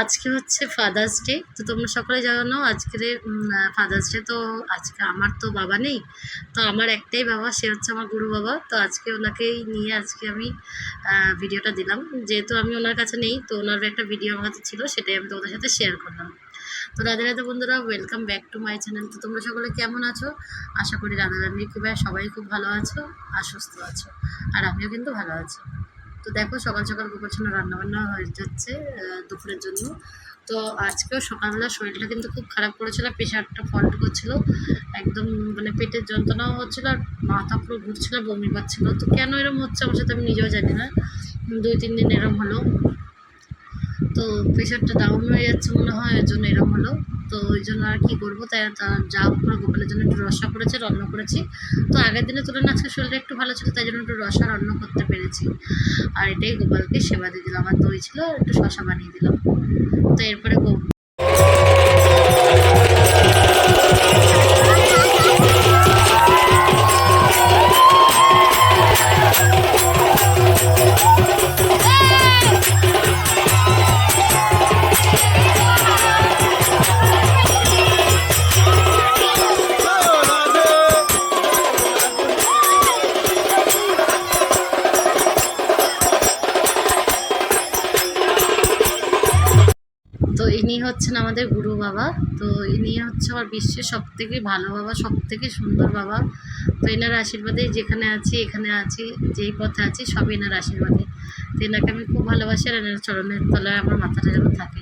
আজকে হচ্ছে father's day তো তোমরা সকলে জানো আজকে ফাদার্স ডে তো আজকে আমার তো বাবা নেই, তো আমার একটাই বাবা, সে হচ্ছে আমার গুরু বাবা, তো আজকে ওনাকেই নিয়ে আজকে আমি ভিডিওটা দিলাম। যেহেতু আমি ওনার কাছে নেই, তো ওনার একটা ভিডিও আমার কাছে ছিল, সেটাই আমি তোমাদের সাথে শেয়ার করলাম। তো রাধে রাধে বন্ধুরা welcome back to my channel তো তোমরা সকলে কেমন আছো? আশা করি রাধা রানীর কৃপায় সবাই খুব ভালো আছো আর সুস্থ আছো, আর আমিও কিন্তু ভালো আছি। তো দেখো সকাল সকাল গোপাচ্ছন্ন রান্নাবান্না হয়ে যাচ্ছে দুপুরের জন্য। তো আজকেও সকালবেলা শরীরটা কিন্তু খুব খারাপ করেছিল, প্রেশারটা ফল্ট করছিল, একদম মানে পেটের যন্ত্রণাও হচ্ছিল আর মাথা পুরো ঘুরছিল, বমি পাচ্ছিলো। তো কেন এরকম হচ্ছে আমার সাথে আমি নিজেও জানি না, দুই, তিন দিন এরকম হলো। তো প্রেশারটা ডাউন হয়ে যাচ্ছে মনে হয়, এর জন্য এরকম হলো। তো ওই জন্য আর কি করব? তাই যা করে গোপালের জন্য একটু রসা করেছে, রান্না করেছি। তো আগের দিনের তুলনায় আজকে শরীরটা একটু ভালো ছিল, তাই জন্য একটু রসা রান্না করতে পেরেছি। আর এটাই গোপালকে সেবা দিয়ে দিলাম। আর দই ছিল একটু শশা বানিয়ে দিলাম। তো এরপরে তো ইনি হচ্ছেন আমাদের গুরু বাবা। তো ইনি হচ্ছে আমার বিশ্বের সব থেকে ভালো বাবা সব থেকে সুন্দর বাবা। তো এনার আশীর্বাদেই যেখানে আছি, এখানে আছি, যেই পথে আছি সব এনার আশীর্বাদে। তো এনাকে আমি খুব ভালোবাসি আর এনার চরণের তলায় আমার মাথাটা যেন থাকে।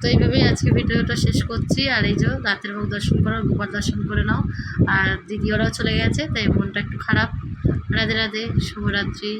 তো এইভাবেই আজকে ভিডিওটা শেষ করছি। আর এই যে রাতের ভোগ দর্শন করো, গোপাল দর্শন করে নাও। আর দিদি ওরাও চলে গেছে, তাই মনটা একটু খারাপ। রাধে রাধে, শুভরাত্রি।